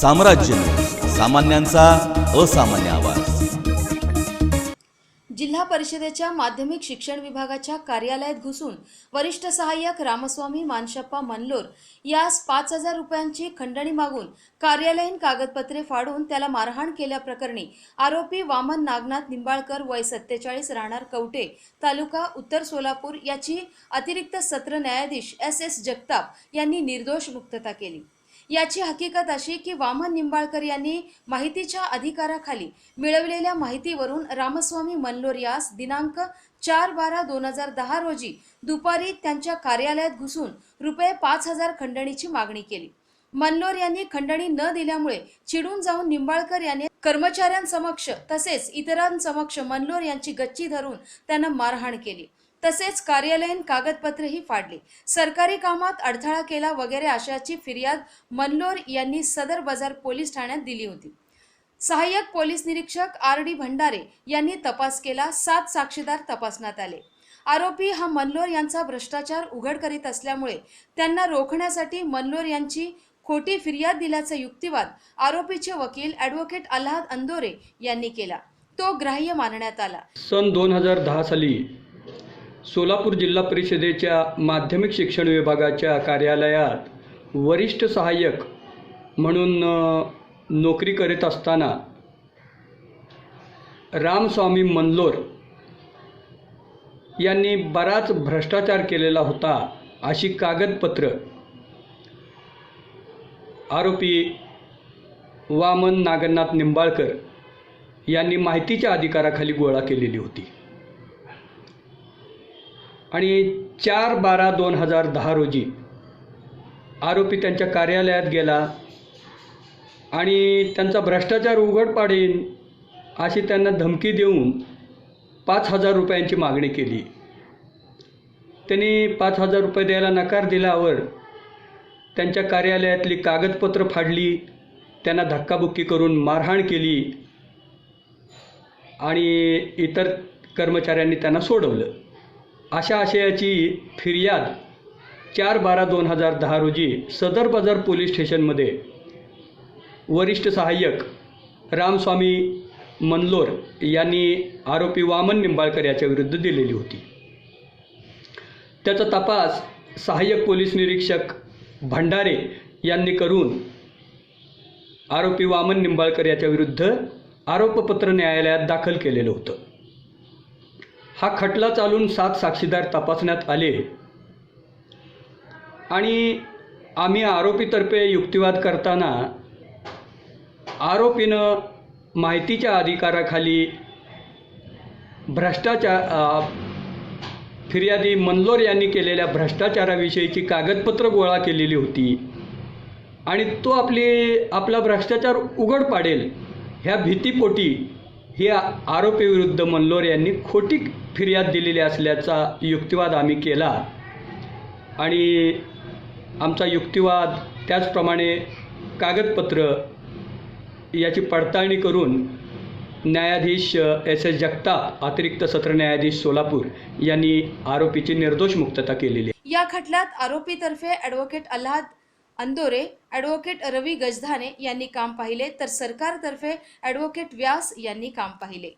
साम्राज्य सामान्यांचा असामान्य आवाज. जिल्हा परिषदेच्या माध्यमिक शिक्षण विभागाच्या कार्यालयात घुसून वरिष्ठ सहाय्यक रामस्वामी मानशप्पा मनलोर यास पाच हजार रुपयांची खंडणी मागून कार्यालयीन कागदपत्रे फाडून त्याला मारहाण केल्याप्रकरणी आरोपी वामन नागनाथ निंबाळकर वय सत्तेचाळीस राहणार कवटे तालुका उत्तर सोलापूर याची अतिरिक्त सत्र न्यायाधीश एस एस जगताप यांनी निर्दोष मुक्तता केली. याची हकीकत अशी की वामन निंबाळकर यांनी माहितीच्या अधिकाराखाली मिळवलेल्या माहितीवरून रामस्वामी मनलोर यास दिनांक चार बारा दोन हजार दहा रोजी दुपारी त्यांच्या कार्यालयात घुसून रुपये पाच हजार खंडणीची मागणी केली. मनलोर यांनी खंडणी न दिल्यामुळे चिडून जाऊन निंबाळकर यांनी कर्मचाऱ्यांसमक्ष तसेच इतरांसमक्ष मनलोर यांची गच्ची धरून त्यांना मारहाण केली. तसेच कार्यालयीन कागदपत्रेही फाडली. सरकारी कामात अडथळा केला वगैरे अशाची फिर्याद मनलोर यांनी सदर बाजार पोलीस ठाण्यात दिली होती. सहाय्यक पोलीस निरीक्षक आर डी भंडारे यांनी तपास केला. सात साक्षीदार तपासण्यात आले. आरोपी हा मनलोर यांचा भ्रष्टाचार उघड करीत असल्यामुळे त्यांना रोखण्यासाठी मनलोर यांची खोटी फिर्याद दिल्याचा युक्तिवाद आरोपीचे वकील ॲडव्होकेट अल्हाद अंदोरे यांनी केला. तो ग्राह्य मानण्यात आला. सन दोन हजार दहा साली सोलापूर जिल्हा परिषदेच्या माध्यमिक शिक्षण विभागाच्या कार्यालयात वरिष्ठ सहाय्यक म्हणून नोकरी करीत असताना रामस्वामी मनलोर यांनी बराच भ्रष्टाचार केलेला होता अशी कागदपत्र आरोपी वामन नागनाथ निंबाळकर यांनी माहितीच्या अधिकाराखाली गोळा केलेली होती. आणि चार बारा दोन हजार दहा रोजी आरोपी त्यांच्या कार्यालयात गेला आणि त्यांचा भ्रष्टाचार उघड पाडेन अशी त्यांना धमकी देऊन पाच हजार रुपयांची मागणी केली. त्यांनी पाच हजार रुपये द्यायला नकार दिल्यावर त्यांच्या कार्यालयातली कागदपत्र फाडली त्यांना धक्काबुक्की करून मारहाण केली आणि इतर कर्मचाऱ्यांनी त्यांना सोडवलं. अशा आशयाची फिर्याद चार बारा दोन हजार दहा रोजी सदर बाजार पोलीस स्टेशनमध्ये वरिष्ठ सहाय्यक रामस्वामी मनलोर यांनी आरोपी वामन निंबाळकर याच्या विरुद्ध दिलेली होती. त्याचा तपास सहाय्यक पोलीस निरीक्षक भंडारे यांनी करून आरोपी वामन निंबाळकर याच्या विरुद्ध आरोपपत्र न्यायालयात दाखल केलेलं होतं. हा खटला चालून सात साक्षीदार तपासण्यात आले. आणि आम्ही आरोपीतर्फे युक्तिवाद करताना आरोपीनं माहितीच्या अधिकाराखाली भ्रष्टाचार फिर्यादी मनलोर यांनी केलेल्या भ्रष्टाचाराविषयीची कागदपत्र गोळा केलेली होती. आणि तो आपली आपला भ्रष्टाचार उघड पाडेल ह्या भीतीपोटी हे आरोपीविरुद्ध मल्लोर यांनी खोटी फिर्याद दिलेली असल्याचा युक्तिवाद आम्ही केला आणि आमचा युक्तिवाद त्याचप्रमाणे कागदपत्र याची पडताळणी करून न्यायाधीश एस एस जगताप अतिरिक्त सत्र न्यायाधीश सोलापूर यांनी आरोपीची निर्दोष मुक्तता केलेली आहे. या खटल्यात आरोपीतर्फे ॲडव्होकेट अल्हाद अंदोरे ॲडव्होकेट रवी गजधाने यांनी काम पाहिले तर सरकारतर्फे ॲडव्होकेट व्यास यांनी काम पाहिले.